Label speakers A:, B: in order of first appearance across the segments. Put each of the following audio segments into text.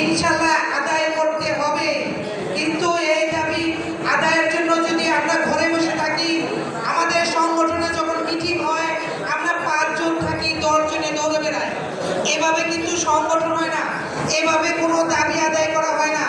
A: ইনশাল্লাহ আদায় করতে হবে। কিন্তু এই দাবি আদায়ের জন্য যদি আমরা ঘরে বসে থাকি, আমাদের সংগঠনে যখন মিটিং হয়, আমরা পাঁচজন থাকি, দশজনে দৌড়ে বেড়াই। এভাবে কিন্তু সংগঠন হয় না। এভাবে কোনো দাবি আদায় করা হয় না।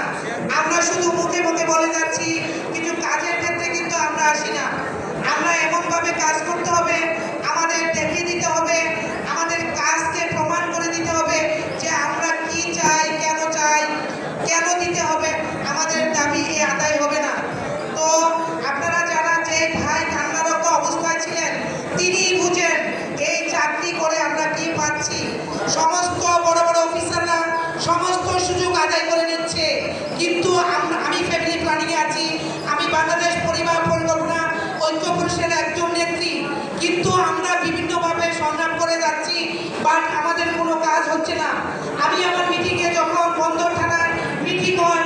A: আদায় করে নিচ্ছে। কিন্তু আমি ফ্যামিলি প্ল্যানিংয়ে আছি। আমি বাংলাদেশ পরিবার পরিকল্পনা ঐক্য পুরুষের একজন নেত্রী। কিন্তু আমরা বিভিন্নভাবে সংগ্রাম করে যাচ্ছি, বাট আমাদের কোনো কাজ হচ্ছে না। আমি আমার মিটিংয়ে যখন বন্দর থানায় মিটিং হয়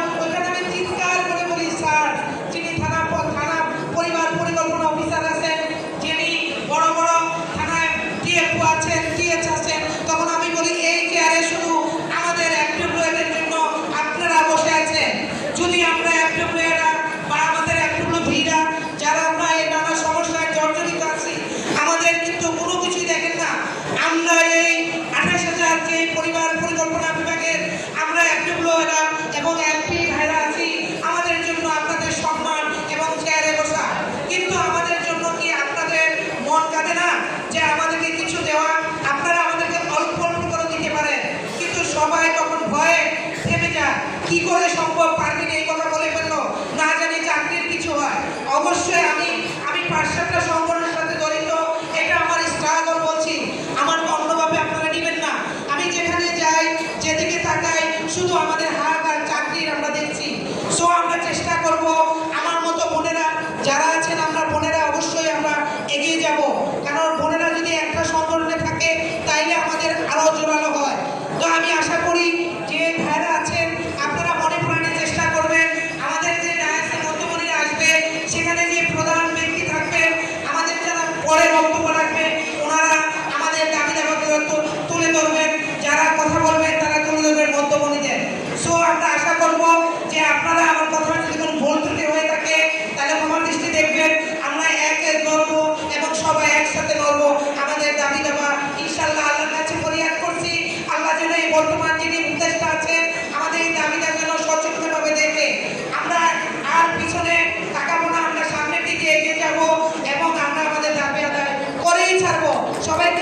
A: দেওয়া আপনারা আমাদেরকে অল্প করে দিতে পারেন। কিন্তু সবাই তখন ভয়ে থেমে যায়। কি করে সম্ভব? জোরালো হয়। তো আমি আশা করি যে ভাইরা আছেন, আপনারা মনে প্রাণে চেষ্টা করবেন। আমাদের যে ডায়াসে মধ্যমণিরা আসবে, সেখানে যে প্রধান ব্যক্তি থাকবেন, আমাদের যারা পরে বক্তব্য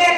A: এক